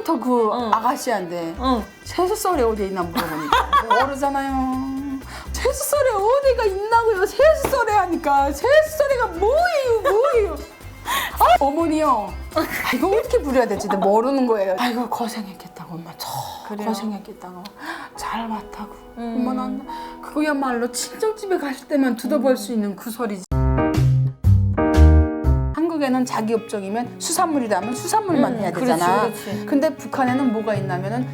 카운터 그 응. 아가씨한테 응. 세수설에 어디 있나 물어보니까 모르잖아요. 세수설에 어디가 있나고요? 세수설에 하니까 세수설에가 뭐예요, 뭐예요? 아, 어머니요. 아, 이거 어떻게 부려야 될지도 모르는 거예요. 아이고 고생했겠다고 엄마 저 그래요? 고생했겠다고 잘 왔다고 음. 엄마 난 그거야말로 친정집에 갔을 때만 두더볼 수 있는 그 소리지. 한국에는 자기 업종이면 수산물이라면 수산물만 음, 해야 그렇지, 되잖아. 그렇지. 근데 북한에는 뭐가 있냐면은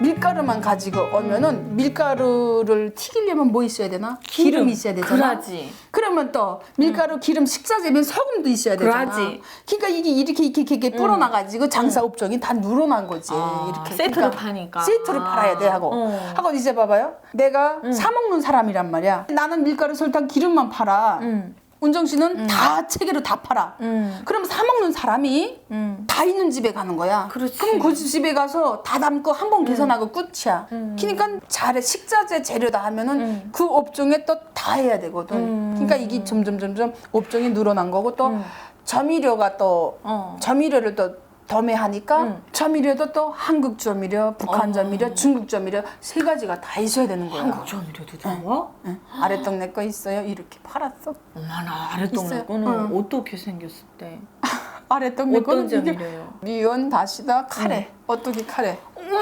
밀가루만 가지고 오면은 밀가루를 튀기려면 뭐 있어야 되나? 기름, 이 있어야 되잖아. 그러지. 그러면 또 밀가루 기름 식자재면 소금도 있어야 되잖아. 그러지. 그러니까 이게 이렇게 이렇게 이렇게, 이렇게 불어나 가지고 장사 업종이 다 늘어난 거지. 아, 이렇게 세트로 그러니까 파니까. 세트로 아. 팔아야 돼 하고. 어. 하고 이제 봐봐요. 내가 사 먹는 사람이란 말이야. 나는 밀가루, 설탕, 기름만 팔아. 응. 운정 씨는 다 체계로 다 팔아. 응. 그럼 사 먹는 사람이 응. 다 있는 집에 가는 거야. 그렇지. 럼그 집에 가서 다 담고 한 번 계산하고 끝이야. 그러니까 잘해 식자재 재료다 하면은 음. 그 업종에 또 다 해야 되거든. 음. 그러니까 이게 점점 점점 업종이 늘어난 거고 또 음. 점유료가 또 어. 점유료를 또 덤해하니까 음. 점유료도 또 한국 점유료, 북한 어. 점유료, 중국 점유료 세 가지가 다 있어야 되는 거야. 한국 조미료도 들어와? 응. 아랫동네 거 있어요. 이렇게 팔았어. 어머나 아랫동네 있어요. 거는 응. 어떻게 생겼을 때? 아랫동네 어떤 거는 이게 점이래요? 미원 다시다 카레. 오뚜기 카레. 엄마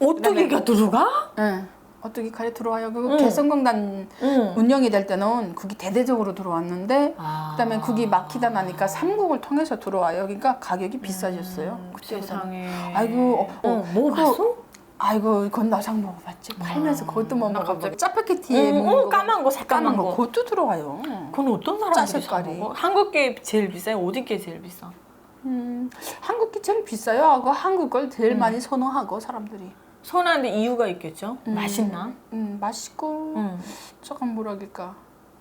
오뚜기가 들어가? 응. 오뚜기 카레 들어와요. 그 응. 개성공단 응. 운영이 될 때는 국이 대대적으로 들어왔는데 아. 그다음에 국이 막히다 나니까 삼국을 통해서 들어와요. 그러니까 가격이 비싸졌어요. 음. 세상에. 아이고, 어, 어, 뭐 그- 봤어? 아이고 이건 나장 먹어봤지. 팔면서 그것도 못나 먹어봤지. 짜파게티에 응, 먹는 어, 거. 까만 거, 새까만 까만 거. 거. 그것도 들어와요. 그건 어떤 사람들이 사. 먹어? 한국 게 제일 비싸요? 어디 게 제일 비싸? 음, 한국 게 제일 비싸요. 하고 한국 걸 제일 음. 많이 선호하고 사람들이. 선호하는데 이유가 있겠죠? 맛있나? 음, 맛있고 응. 조금 뭐랄까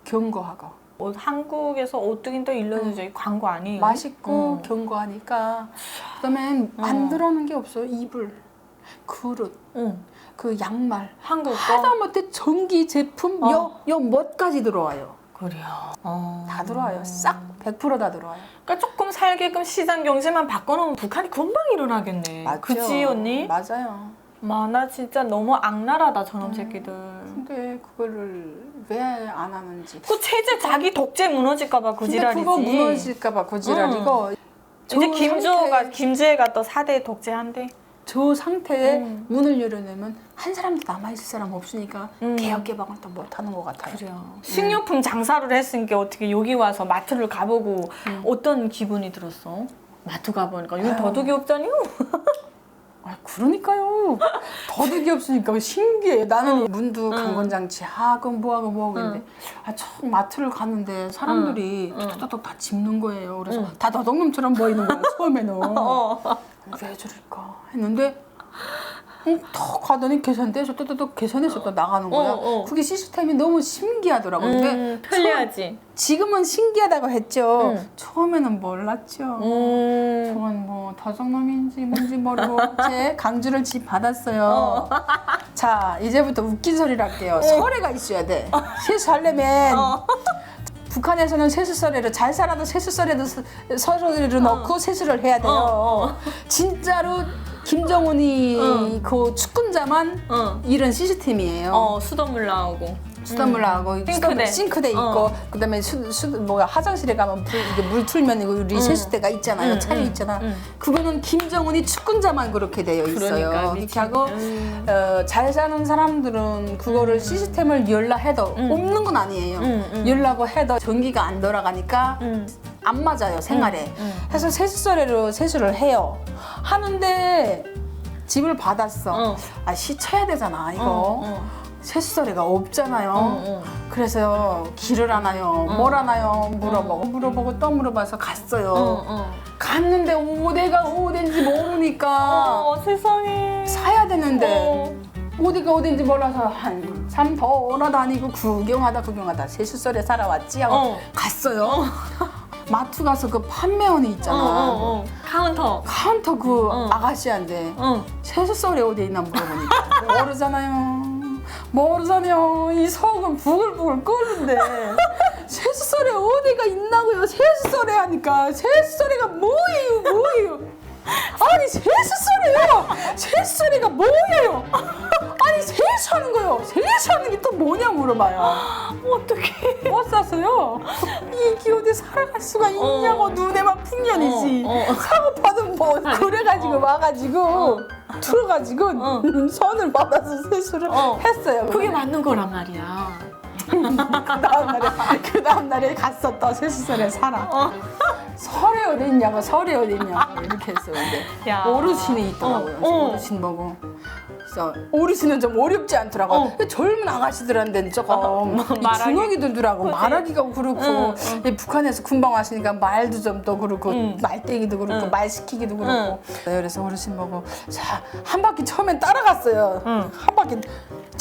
견고하고 어, 한국에서 오뚜기는 또 일러내줘 광고 아니에요? 맛있고 응. 견고하니까 그다음에 안 들어오는 게 없어요. 이불, 그릇, 응. 그 양말 한국 거? 하다못해 전기 제품 어. 요, 요 멋까지 들어와요. 그래요. 어. 다 들어와요. 싹 100%다 들어와요. 그러니까 조금 살게끔 시장 경제만 바꿔놓으면 북한이 금방 일어나겠네. 맞죠? 그치 언니? 맞아요. 마, 나 진짜 너무 악랄하다 저놈 음. 새끼들. 근데 그거를 왜 안 하는지. 그 체제 자기 독재 무너질까봐 그 근데 지랄이지. 그거 무너질까봐 그 지랄이고. 이제 저 김주호가 상태- 김주혜가 또 4대 독재한대. 저 상태에 음. 문을 열어내면 한 사람도 남아 있을 사람 없으니까 음. 개혁 개방을 또 못하는 것 같아요. 그래요. 식료품 장사를 했으니까 어떻게 여기 와서 마트를 가보고 음. 어떤 기분이 들었어? 마트 가보니까 아유. 더덕이 없잖아요. 아, 그러니까요. 더덕이 없으니까 신기해. 나는 문도 강건장치 하고 뭐하고 뭐하고 있는데 아, 처음 마트를 갔는데 사람들이 응. 톡톡톡 다 짚는 거예요. 그래서 응. 다 더덕놈처럼 보이는 거야 처음에는. 어. 왜 저럴까 했는데 어, 턱 가더니 계산대에서 또또또 계산해서 또 나가는 거야. 어, 어. 그게 시스템이 너무 신기하더라고. 근데 음, 편리하지. 지금은 신기하다고 했죠. 응. 처음에는 몰랐죠. 음. 저건 뭐 더정놈인지 뭔지 모르고 제 강주를 집 받았어요. 자 이제부터 웃긴 소리를 할게요. 설레가 있어야 돼. 세수하려면 어. 북한에서는 세수설에를 잘 살아도 세수설에도 서- 서류를 넣고 세수를 해야 돼요. 어, 어. 진짜로 김정은이 그 축군자만 어. 이런 시스템이에요. 어, 수돗물 나오고. 수돗물 나오고 싱크대. 싱크대 있고 어. 그다음에 수, 수, 뭐야 화장실에 가면 불, 이게 물 틀면 이거 우리 세수대가 있잖아요 응, 차려 응, 있잖아 응. 그거는 김정은이 축군자만 그렇게 되어 있어요 그러니까, 미친. 하고 음. 어, 잘 사는 사람들은 그거를 시스템을 열라 해도 응. 없는 건 아니에요. 열라고 해도 전기가 안 돌아가니까 음. 안 맞아요 생활에 응. 그래서 세수설에로 세수를 해요 하는데 집을 받았어 어. 아 씻어야 되잖아 이거 어, 어. 세수설에가 없잖아요 어, 어. 그래서 길을 하나요? 뭘 하나요? 물어보고 물어보고 또 물어봐서 갔어요. 어, 어. 갔는데 어디가 어딘지 모르니까 어, 세상에. 사야 되는데 어. 어디가 어딘지 몰라서 한참 돌아다니고 구경하다 구경하다 세수설에 살아왔지 하고 어. 갔어요. 마트 가서 그 판매원이 어, 있잖아. 어, 어. 카운터. 카운터 그 어. 아가씨한테 어. 세수설에 어디 있나 물어보니까 모르잖아요. 모르잖아요. 이 속은 부글부글 끓는데 세수설에 어디가 있나고요? 세수설에 하니까 세수설에가 뭐예요, 뭐예요? 아니 세수설에요. 세수소리가 뭐예요? 아니 세수하는 거요. 세수하는 게 또 뭐냐 물어봐요. 어떡해. 못 샀어요. 이 기운에 살아갈 수가 있냐고 어. 눈에만 풍년이지. 어, 어. 사고파는 뭐 그래가지고 어. 와가지고 들어가지고 어. 선을 받아서 세수를 어. 했어요. 그게 맞는 거란 말이야. 그 다음 날에 그 다음 날에 갔어 또 세수소에 살아. 어. 설이 어디 있냐고 설이 어디 있냐고 이렇게 했어요. 근데 야. 어르신이 있더라고요. 어, 어. 어르신 보고. 그래서 어르신은 좀 어렵지 않더라고요. 어. 그 젊은 아가씨들한테는 조금 이 말하기. 주눅이 들더라고. 그치. 말하기가 그렇고 응, 이 북한에서 군방 왔으니까 말도 좀 또 그렇고 응. 말대기도 그렇고 응. 말 시키기도 그렇고. 그래서 어르신 보고 자 한 바퀴 처음엔 따라갔어요. 응. 한 바퀴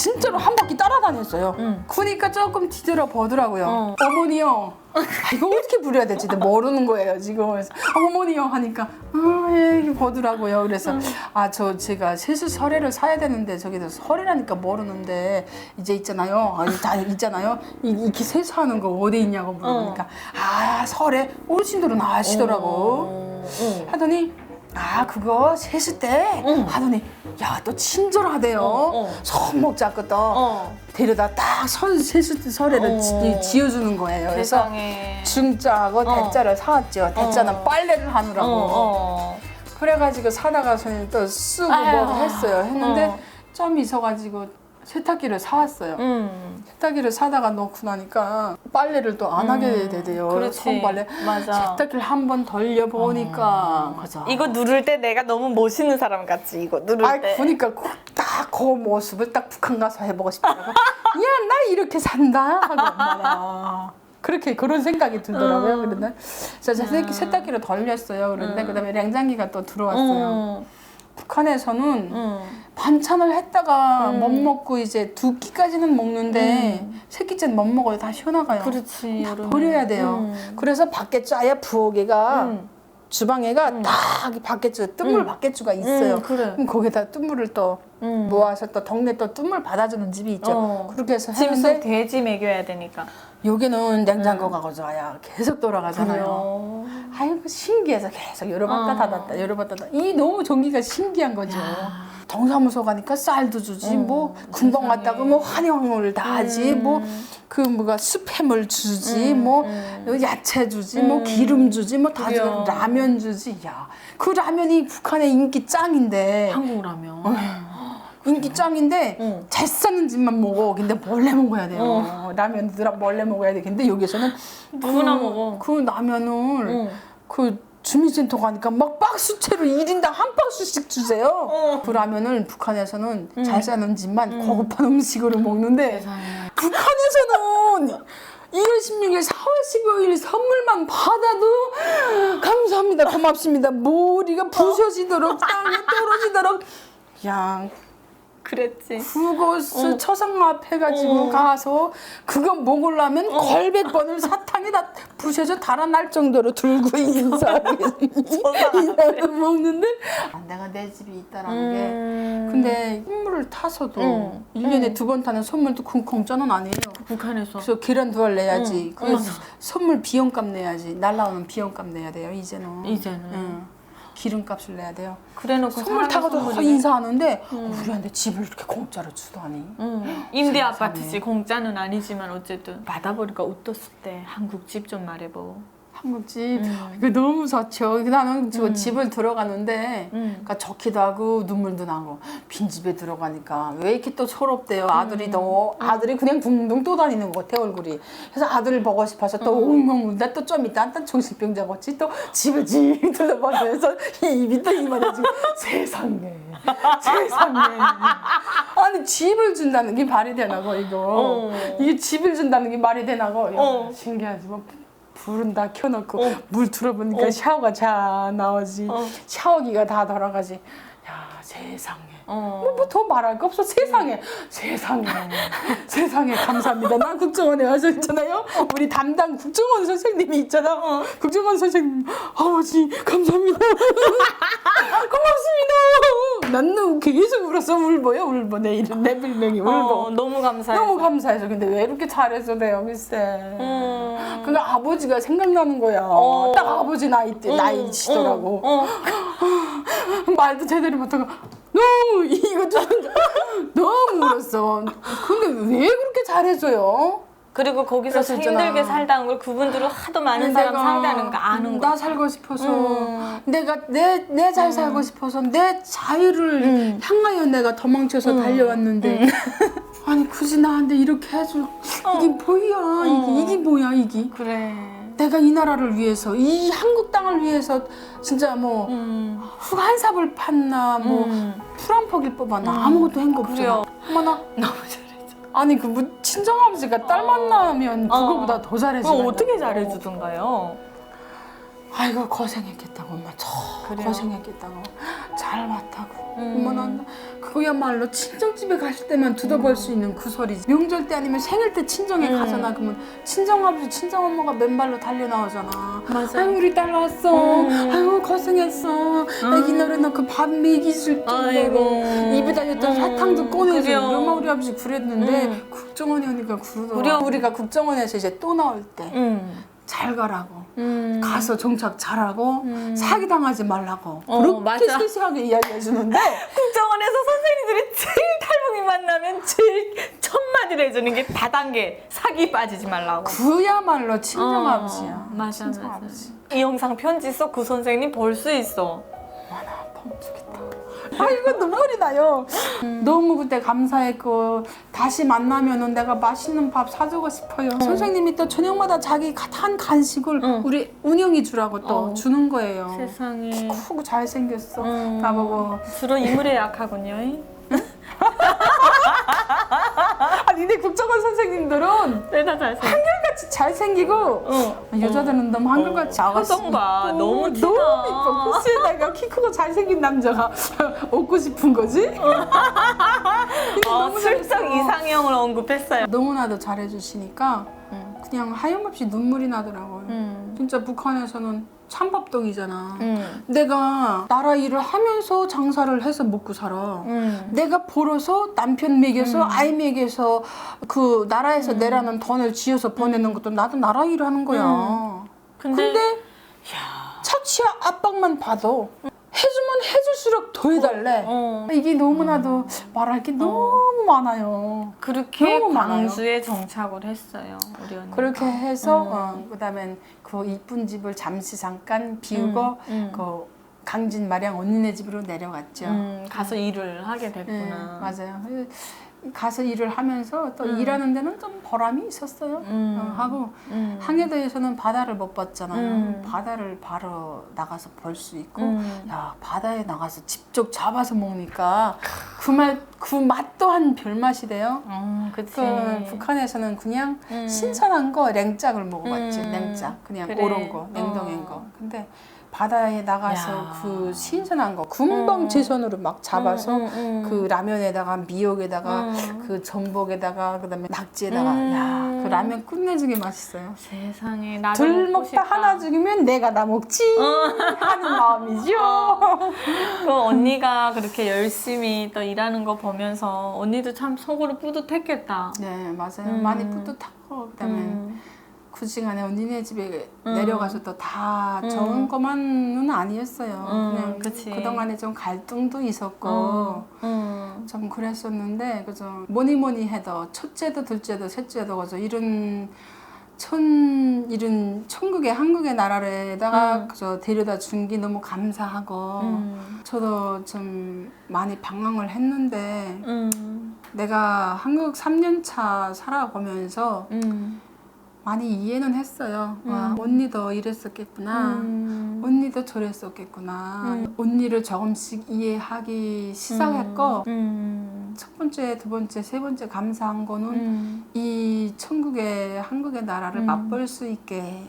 진짜로 한 바퀴 따라다녔어요. 응. 그러니까 조금 뒤돌아 보더라고요. 어. 어머니요. 아, 이거 어떻게 부려야 될지 모르는 거예요 지금. 그래서 어머니요 하니까 아 예 이렇게 보더라고요. 그래서 아 저 제가 세수 설해를 사야 되는데 저기서 설해라니까 모르는데 이제 있잖아요. 아니 다 있잖아요. 이- 이렇게 세수하는 거 어디 있냐고 물으니까 아 설해 어르신들은 아시더라고. 어. 어. 하더니 아 그거 세수 때 응. 하더니 야 또 친절하대요. 어, 어. 손목 잡고 또 어. 데려다 딱 선, 세수 설에를 어. 지, 지어주는 거예요. 그래서 세상에. 중자하고 어. 대자를 사왔죠. 대자는 어. 빨래를 어, 하느라고. 어. 그래가지고 사다가 손님 또 쓰고 아유. 뭐 했어요. 했는데 어. 좀 있어가지고 세탁기를 사왔어요. 음. 세탁기를 사다가 넣고 나니까 빨래를 또 안 하게 되대요. 그렇지. 손빨래. 맞아. 세탁기를 한번 돌려 보니까 그죠. 이거 누를 때 내가 너무 멋있는 사람 같지 이거 누를 아, 때. 보니까 딱 그 모습을 딱 북한 가서 해보고 싶더라고. 야, 나 이렇게 산다 하고 그렇게 그런 생각이 들더라고요. 음. 그런데 그래서 세탁기, 세탁기로 돌렸어요. 그런데 음. 그다음에 냉장기가 또 들어왔어요. 음. 북한에서는 음. 반찬을 했다가 음. 못 먹고 이제 두 끼까지는 먹는데 음. 세 끼째는 못 먹어요. 다 쉬어나가요. 그렇지. 다 여름에. 버려야 돼요. 음. 그래서 밖에짜야 부엌에가 음. 주방에가 음. 딱 밖에주 뜬물 음. 밖에주가 있어요. 음, 그래. 그럼 거기다 뜬물을 또 음. 모아서 또 동네 또 뜸을 받아주는 집이 있죠. 어. 그렇게 해서 했는데 돼지 먹여야 되니까. 여기는 냉장고가 가져와야 계속 돌아가잖아요. 아이고 신기해서 계속 열어봤다 어. 닫았다 열어봤다 닫았다 이 너무 전기가 신기한 거죠. 야. 동사무소 가니까 쌀도 주지 음, 뭐 세상에. 갔다가 뭐 환영을 다 하지 음. 뭐그 뭐가 스팸을 주지 음, 뭐 음. 야채 주지 뭐 음. 기름 주지 뭐 다 주고. 라면 주지 야 그 라면이 북한의 인기 짱인데 한국 라면. 인기 짱인데 응. 잘 사는 집만 먹어. 근데 몰래 먹어야 돼요. 라면 들아 몰래 먹어야 돼. 근데 여기서는 누구나 그, 먹어. 그 라면을 응. 그 주민센터 가니까 막 박스채로 1인당 한 박스씩 주세요. 어. 그 라면을 북한에서는 응. 잘 사는 집만 응. 고급한 음식으로 먹는데 세상에. 북한에서는 2월 16일, 4월 15일 선물만 받아도 감사합니다, 고맙습니다. 머리가 부서지도록 땅에 떨어지도록 야 그랬지. 그것을 어. 처상납해가지고 어. 가서 그거 먹으려면 걸백 번을 사탕에다 부셔서 달아날 정도로 들고 인사를 인사를 먹는데 아, 내가 내 집이 있다라는 게 음. 근데 선물을 타서도 응. 일 1년에 응. 두번 타는 선물도 그 공짜는 아니에요. 북한에서. 그래서 계란 두 알 내야지. 응. 그 어머나. 선물 비용값 내야지. 날라오는 비용값 내야 돼요. 이제는. 이제는. 응. 기름값을 내야 돼요. 그래놓고 선물 타고도 선물이네. 인사하는데 응. 어, 우리한테 집을 이렇게 공짜로 주다니. 응. 임대. 아파트지 공짜는 아니지만 어쨌든 받아보니까 어떻을 때 한국 집 좀 말해보. 한국집 음. 이거 너무 좋죠. 나는 저 음. 집을 들어가는데 응. 그러니까 좋기도 하고 눈물도 나고 빈 집에 들어가니까 왜 이렇게 또 서럽대요. 아들이 더 아들이 그냥 둥둥 떠다니는 것 같아 얼굴이. 그래서 아들을 보고 싶어서 또 웅웅 울다 또 좀 이따 또 정신병자 같이 또 집을 지 둘러보면서 이 입이 또 이만해지고 세상에 세상에 아니 집을 준다는 게 말이 되나고 이거 어. 이게 집을 준다는 게 말이 되나고 어. 신기하지 뭐 불은 다 켜놓고 어. 물 틀어보니까 어. 샤워가 잘 나오지 어. 샤워기가 다 돌아가지 야 세상에. 어. 뭐 더 말할 거 없어. 세상에. 세상에. 세상에 감사합니다. 나 국정원에 와서 있잖아요. 우리 담당 국정원 선생님이 있잖아. 국정원 선생님. 아버지 감사합니다. 고맙습니다. 나는 계속 울었어 울보야 울보. 내 이름 내 별명이 울보. 어, 너무 감사해요. 너무 감사해서. 근데 왜 이렇게 잘해서 돼요 글쎄. 음. 그 아버지가 생각나는 거야. 어. 딱 아버지 나이 때 음, 나이 시더라고. 어, 어. 말도 제대로 못하고 너무 이거 좀 너무 울었어 근데 왜 그렇게 잘해줘요? 그리고 거기서 그래서 있잖아. 힘들게 살다 온 걸 그분들은 하도 많은 사람 상대하는 거 아는 나 거. 살고 싶어서 음. 내가 내 내 잘 살고 싶어서 내 자유를 음. 향하여 내가 도망쳐서 달려왔는데 아니 굳이 나한테 이렇게 해줄 이게 뭐야 이게 이게 뭐야 이게 그래. 내가 이 나라를 위해서 이 한국 땅을 위해서 진짜 뭐 음. 한 삽을 팠나 뭐 음. 풀한 포기 뽑았나 아무것도 한 거 없잖아 그래요. 어머나 너무 잘해줘. 아니 그 뭐 친정아버지가 딸 만나면 어. 그거보다 더 잘해지 그럼 어떻게 잘해주던가요? 아이고 고생했겠다고 엄마 저 그래요? 고생했겠다고 잘 왔다고 음. 엄마 난 그거야말로 친정집에 갔을 때만 들어볼 수 있는 그 소리지 명절 때 아니면 생일 때 친정에 음. 가잖아 그러면 친정아버지 친정엄마가 맨발로 달려 나오잖아 맞아. 아유 우리 딸 왔어 음. 아유 고생했어 애기 노래놓고 밥 먹이줄 정도로 아이고. 입에다 줬던 음. 사탕도 그래요. 우리 엄마 우리 아버지 그랬는데 음. 국정원에 오니까 그러더라 우리 엄- 우리가 국정원에서 이제 또 나올 때잘 음. 가라고 음. 가서 정착 잘하고 음. 사기당하지 말라고 어, 그렇게 맞아. 세세하게 이야기해 주는데 국정원에서 선생님들이 제일 탈북이 만나면 제일 첫 마디를 해주는 게 다단계 사기 빠지지 말라고. 그야말로 친정 어, 아버지야 맞아 친정 맞아. 아버지 이 영상 편지 써그 선생님 볼 수 있어. 어머나 펑죽겠다 아 이거 눈물이 나요 음. 너무 그때 감사했고 다시 만나면은 내가 맛있는 밥 사주고 싶어요 선생님이 또 저녁마다 자기 한 간식을 응. 우리 운영이 주라고 또 어. 주는 거예요 세상에. 크고 잘생겼어 음. 나보고 주로 인물에 약하군요. 아 니네 국정원 선생님들은 내다 잘생. 한결같이 잘생기고 어. 여자들은 너무 한결같이 아가씨. 있고 너무 티나. 너무 이뻐 내가 키 크고 잘생긴 남자가 얻고 싶은 거지? 근데 어, 너무 슬쩍 잘했어. 이상형을 언급했어요. 너무나도 잘해주시니까 음. 그냥 하염없이 눈물이 나더라고요 음. 진짜 북한에서는 찬밥동이잖아 음. 내가 나라 일을 하면서 장사를 해서 먹고 살아 음. 내가 벌어서 남편 먹여서 아이 먹여서 그 나라에서 음. 내라는 돈을 지어서 보내는 것도 나도 나라 일을 하는 거야. 근데, 근데 야. 차치야 압박만 봐도 해주면 해줄수록 더 해달래. 어. 이게 너무나도 말할 게 너무 많아요. 그렇게 너무 많아요. 광주에 정착을 했어요. 우리 언니. 그렇게 해서 음. 어, 그다음엔 그 이쁜 집을 잠시 잠깐 비우고 음, 음. 그 강진 마량 언니네 집으로 내려갔죠. 음, 가서 일을 하게 네, 됐구나. 맞아요. 가서 일을 하면서 또 음. 일하는 데는 좀 보람이 있었어요. 음. 어, 하고 음. 항해도에서는 바다를 못 봤잖아요. 음. 바다를 바로 나가서 볼 수 있고, 음. 야 바다에 나가서 직접 잡아서 먹으니까 그 맛, 그 맛 또한 별 맛이래요. 음. 그 북한에서는 그냥 음. 신선한 거 냉장을 먹어봤지 음. 냉장 그냥 그래. 오른 거 냉동인 어. 거. 근데 바다에 나가서 야. 그 신선한 거 금방 음. 제 손으로 막 잡아서 음, 음, 음. 그 라면에다가 미역에다가 음. 그 전복에다가 그다음에 낙지에다가 음. 야그 라면 끝내주게 맛있어요. 세상에 나도 둘 먹고 먹다 싶다. 하나 죽이면 내가 다 먹지 하는 마음이죠. 그 언니가 그렇게 열심히 또 일하는 거 보면서 언니도 참 속으로 뿌듯했겠다. 네 맞아요. 음. 많이 뿌듯하고 그다음에 음. 그 시간에 언니네 집에 음. 내려가서 또다 음. 좋은 것만은 아니었어요. 음, 그냥 그치. 그동안에 좀 갈등도 있었고 어. 음. 좀 그랬었는데 그죠 뭐니 뭐니 해도 첫째도 둘째도 셋째도 그죠 이런 천 이런 천국의 한국의 나라에다가 음. 그저 데려다 준 게 너무 감사하고 음. 저도 좀 많이 방황을 했는데 음. 내가 한국 3년 차 살아보면서 음. 많이 이해는 했어요. 와, 음. 언니도 이랬었겠구나. 음. 언니도 저랬었겠구나. 음. 언니를 조금씩 이해하기 시작했고 음. 첫 번째, 두 번째, 세 번째 감사한 거는 음. 이 천국의 한국의 나라를 음. 맛볼 수 있게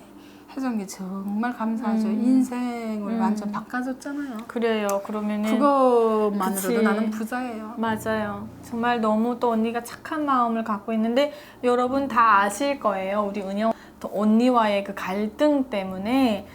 해준 게 정말 감사하죠. 음. 인생을 음. 완전 바꿔줬잖아요. 그래요. 그러면은 그거만으로도 그치. 나는 부자예요. 맞아요. 정말 너무 또 언니가 착한 마음을 갖고 있는데 여러분 다 아실 거예요. 우리 은영 또 언니와의 그 갈등 때문에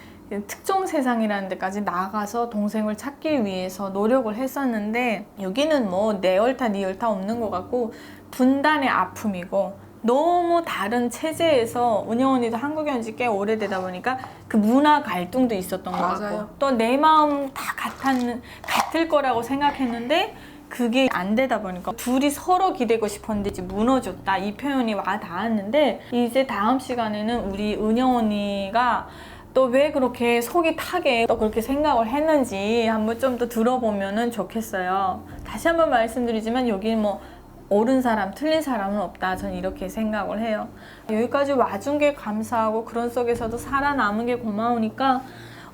특정 세상이라는 데까지 나가서 동생을 찾기 위해서 노력을 했었는데 여기는 뭐내 열타 니 열타 없는 것 같고 분단의 아픔이고 너무 다른 체제에서 은영 언니도 한국에 온 지 꽤 오래되다 보니까 그 문화 갈등도 있었던 것 맞아요. 같고 또 내 마음 다 같았는, 같을 거라고 생각했는데 그게 안 되다 보니까 둘이 서로 기대고 싶었는데 무너졌다 이 표현이 와 닿았는데 이제 다음 시간에는 우리 은영 언니가 또 왜 그렇게 속이 타게 또 그렇게 생각을 했는지 한번 좀 더 들어보면은 좋겠어요. 다시 한번 말씀드리지만 여기 뭐 옳은 사람, 틀린 사람은 없다. 저는 이렇게 생각을 해요. 여기까지 와준 게 감사하고 그런 속에서도 살아남은 게 고마우니까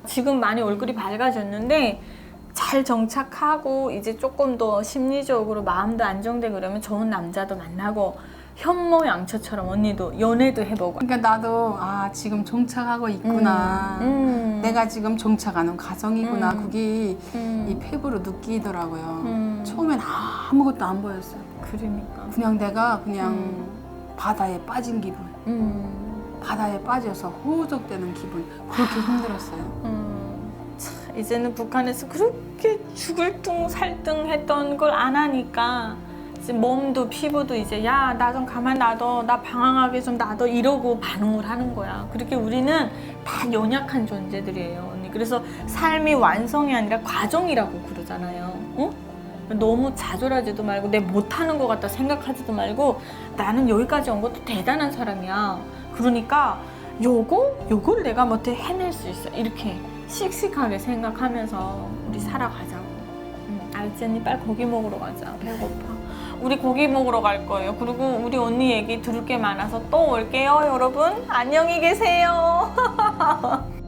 지금 많이 얼굴이 밝아졌는데 잘 정착하고 이제 조금 더 심리적으로 마음도 안정되고 그러면 좋은 남자도 만나고 현모양처처럼 언니도 연애도 해보고 그러니까 나도 아 지금 종착하고 있구나. 음. 내가 지금 종착하는 과정이구나. 음. 그게 음. 이 피부로 느끼더라고요. 음. 처음엔 아무것도 안 보였어요. 그러니까 그냥 내가 그냥 음. 바다에 빠진 기분. 음. 바다에 빠져서 호적되는 기분. 그렇게 힘들었어요. 음. 참, 이제는 북한에서 그렇게 죽을 둥 살둥 했던 걸 안 하니까 이제 몸도 피부도 이제 야 나 좀 가만 놔둬 나 방황하게 좀 놔둬 이러고 반응을 하는 거야 그렇게 우리는 다 연약한 존재들이에요 언니 그래서 삶이 완성이 아니라 과정이라고 그러잖아요 어? 너무 좌절하지도 말고 내 못하는 것 같다 생각하지도 말고 나는 여기까지 온 것도 대단한 사람이야. 그러니까 요거 요걸 내가 뭐어떻게 해낼 수 있어. 이렇게 씩씩하게 생각하면서 우리 살아가자고. 응, 알지 언니? 빨리 고기 먹으러 가자. 배고파. 우리 고기 먹으러 갈 거예요. 그리고 우리 언니 얘기 들을 게 많아서 또 올게요 여러분. 안녕히 계세요